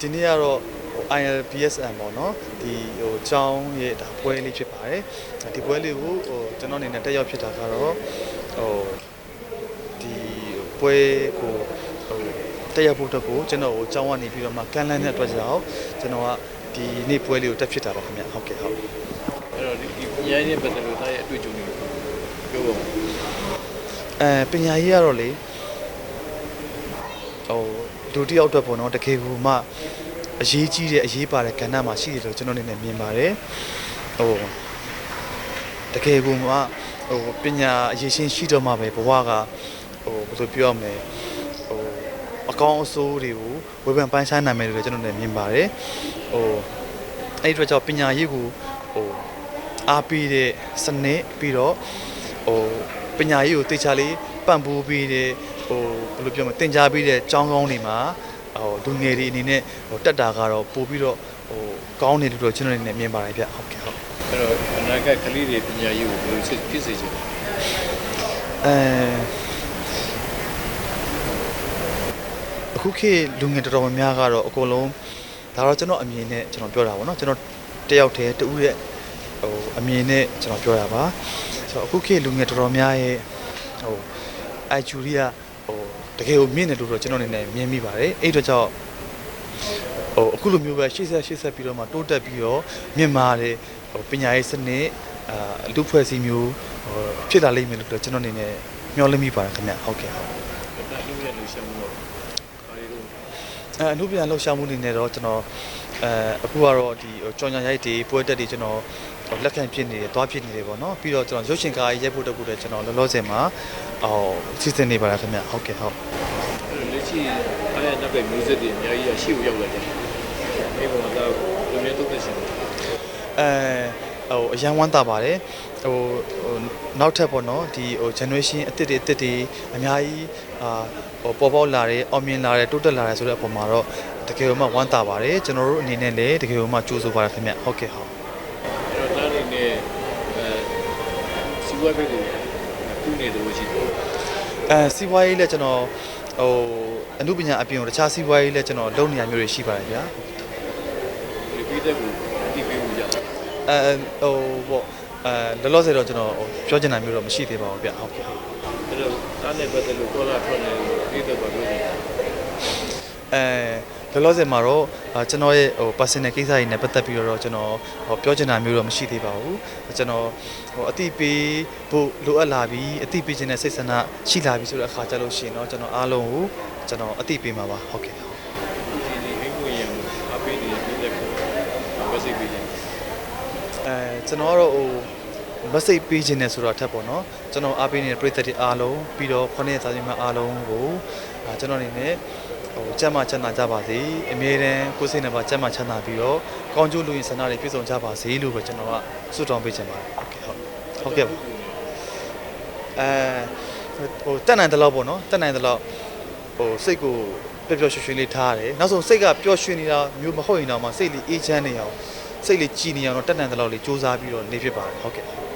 ဒီနေ့ကတော့ဟို ILBSM ပေါ့နော်ဒီဟိုကျောင်းရဲ့ဒါပွဲလေးဖြစ်ပါတယ်ဒီပွဲလေးကိုဟိုကျွန်တော်အနေနဲ့တက်ရောက်ဖြစ်တာကတော့ဟိုဒီပွဲကိုဟို တက်ရောက်ဖို့အတွက်ကိုကျွန်တော်ဟိုကျောင်းကနေပြီးတော့မှကန်လန်းတဲ့အတွက်ကြောင့်ကျွန်တော်ကဒီနေ့ပွဲလေးကိုတက်ဖြစ်တာပါခင်ဗျဟုတ်ကဲ့ဟုတ်အဲ့တော့ဒီဒီပညာရေးနဲ့ပတ်သက်လို့သားရဲ့အတွေ့အကြုံတွေကိုပြောပါဦးအဲပညာရေးကတော့လေဟိုလူတစ်ယောက်အတွက်ပေါ့နော်တကယ်ကိုမှအရေးကြီးတဲ့အရေးပါတဲ့ကဏ္ဍမှာရှိတယ်လို့ကျွန်တော်အနေနဲ့မြင်ပါတယ်ဟိုတကယ်ကိုမှဟိုပညာအရေးရှင်းရှိတော့မှပဲဘဝကဟိုဘယ်လိုပြောရမလဲဟိုအ ကောင်းအဆိုးတွေကိုဝေဖန်ပိုင်းဆိုင်နိုင်မယ်လို့လည်းကျွန်တော်လည်းမြင်ပါတယ်ဟိုအဲ့ဒီအတွက်ကြောင့်ပညာရေးကိုဟိုအားပေးတဲ့စနစ်ပြီးတော့ဟိုပညာရေးကိုတေချာလေးပံ့ပိုးပေးတဲ့ဟိုဘယ်လိုပြောမလဲတင် जा ပေးတဲ့ကျောင်းကောင်းတွေမှာဟိုလူငယ်တွေအနေနဲ့ဟိုတက်တာကတော့ပို့ပြီးတော့ဟိုကောင်းတယ်လို့တော့ကျွန်တော်အနေနဲ့မြင်ပါတယ်ဗျဟုတ်ကဲ့ဟုတ်အဲ့တော့အနာဂတ်ကလေးတွေပညာရေးကိုဘယ်လိုဖြစ်ဖြစ်စေချင်လဲအဲ အခုခေတ်လူငယ်တော်တော်များများကတော့အကုန်လုံးဒါတော့ကျွန်တော်အမြင်နဲ့ကျွန်တော်ပြောတာပေါ့နော်ကျွန်တော်တယောက်တည်းတူရဲ့ဟိုအမြင်နဲ့ကျွန်တော်ပြောတာပါဆိုတော့အခုခေတ်လူငယ်တော်တော်များရဲ့ဟိုအိုက်ဂျူရီယာဟိုတကယ်ကိုမြင့်တယ်လို့တော့ကျွန်တော်အနေနဲ့မြင်မိပါတယ်အဲ့တော့ကြောင့်ဟိုအခုလိုမျိုးပဲရှေ့ဆက်ရှေ့ဆက်ပြီးတော့မှတိုးတက်ပြီးတော့မြင့်မာတယ်ဟိုပညာရေးစနစ်အာလူဖွဲ့စည်းမျိုးဟိုဖြစ်လာလိမ့်မယ်လို့တော့ကျွန်တော်အနေနဲ့မျှော်လင့်မိပါတယ်ခင်ဗျဟုတ်ကဲ့ဟုတ်လူရဲ့လူရှုံးတော့ ဘာတွေလို့အဲအမှုပြန်လှုပ်ရှားမှုအနေနဲ့တော့ကျွန်တော်အဲအခုကတော့ဒီဟိုကြောင်ညာရိုက်တွေပွဲတက်တွေကျွန်တော်ဟိုလက်ခံဖြစ်နေတယ်သွားဖြစ်နေတယ်ပေါ့နော်ပြီးတော့ကျွန်တော်ရုပ်ရှင်ကားရိုက်ဖို့တက်ဖို့လည်းကျွန်တော်လောလောဆယ်မှာဟိုစီစဉ်နေပါလားခင်ဗျဟုတ်ကဲ့ဟုတ်အဲ့တော့လက်ရှိအားရနောက်ပဲ music တွေအများကြီးရှိဖို့ရောက်လာတယ်အဲ့ပေါ်မှာတော့လူမျိုးတုတ်သက်ရှင်တယ်အဲ ဟိုအရန်ဝမ်းသာပါတယ်ဟိုဟိုနောက်ထပ်ပေါ့နော်ဒီဟို generation အစ်စ်တွေအစ်စ်တွေအများကြီးအာဟိုပေါ်ပေါက်လာတယ်အောင်မြင်လာတယ်တိုးတက်လာတယ်ဆိုတဲ့အပေါ်မှာတော့တကယ်လို့မှဝမ်းသာပါတယ်ကျွန်တော်တို့အနေနဲ့လည်းတကယ်လို့မှကြိုးစားပါရခင်ဗျဟုတ်ကဲ့ဟုတ်အဲ့တော့ဒါနေနဲ့အဲစီဝါဘက်ကိုကူးနေတယ်လို့ရှိတယ်အဲစီးပွားရေးလည်းကျွန်တော်ဟိုအမှုပညာအပြင်ကိုတခြားစီးပွားရေးလည်းကျွန်တော်လုပ်နေရမျိုးတွေရှိပါတယ်ဗျာဒီပြည်သက်ကိုဒီပေးဖို့ရတာ အဲဟိုပေါ့အဲလောလောဆယ်တော့ကျွန်တော်ဟိုပြောချင်တာမျိုးတော့မရှိသေးပါဘူးဗျဟုတ်ကဲ့ဟုတ်အဲ့တော့ဒါနဲ့ပတ်သက်လို့ကောလာထွက်နေလို့ပြည်သက်ပါလို့ရှိတယ်အဲလောလောဆယ်မှာတော့အာကျွန်တော်ရဲ့ဟို personal ကိစ္စတွေနဲ့ပတ်သက်ပြီးတော့ကျွန်တော်ဟိုပြောချင်တာမျိုးတော့မရှိသေးပါဘူးကျွန်တော်ဟိုအတိပေးဖို့လိုအပ်လာပြီးအတိပေးခြင်းနဲ့စိတ်ဆန္ဒရှိလာပြီဆိုတဲ့အခါကျလို့ရှိရင်တော့ကျွန်တော်အားလုံးကိုကျွန်တော်အတိပေးမှာပါဟုတ်ကဲ့ဟုတ်ဒီဒီဟိကိုရင်အပေးနေပြည်သက်ကိုမစိတ်ပေးတယ် အဲကျွန်တော်ကတော့ဟို message ပေးခြင်းနဲ့ဆိုတော့ထပ်ပေါ့နော်ကျွန်တော်အားပေးနေတဲ့ပရိသတ်တွေအားလုံးပြီးတော့ခုနှစ်ရက်စာချင်းမအားလုံးကိုအာကျွန်တော်အနေနဲ့ဟိုကျမ်းမာချမ်းသာကြပါစေအမြဲတမ်းကိုယ်စိတ်နဲ့ပါကျမ်းမာချမ်းသာပြီးတော့ကောင်းကျိုးလူရင်ဆန္ဒတွေပြည့်စုံကြပါစေလို့ပဲကျွန်တော်ကဆုတောင်းပေးချင်ပါတယ်ဟုတ်ကဲ့ဟုတ်ဟုတ်ကဲ့ပါအဲဟိုတက်နိုင်တဲ့လောက်ပေါ့နော်တက်နိုင်တဲ့လောက်ဟိုစိတ်ကိုပျော်ပျော်ရွှင်ရွှင်လေးထားရတယ်နောက်ဆုံးစိတ်ကပျော်ရွှင်နေတာမျိုးမဟုတ်ရင်တော့မှစိတ်လေးအေးချမ်းနေအောင် စိတ်လေးကြည်နေအောင်တော့တက်နိုင်တဲ့လောက်လေးစူးစမ်းပြီးတော့နေဖြစ်ပါတယ်ဟုတ်ကဲ့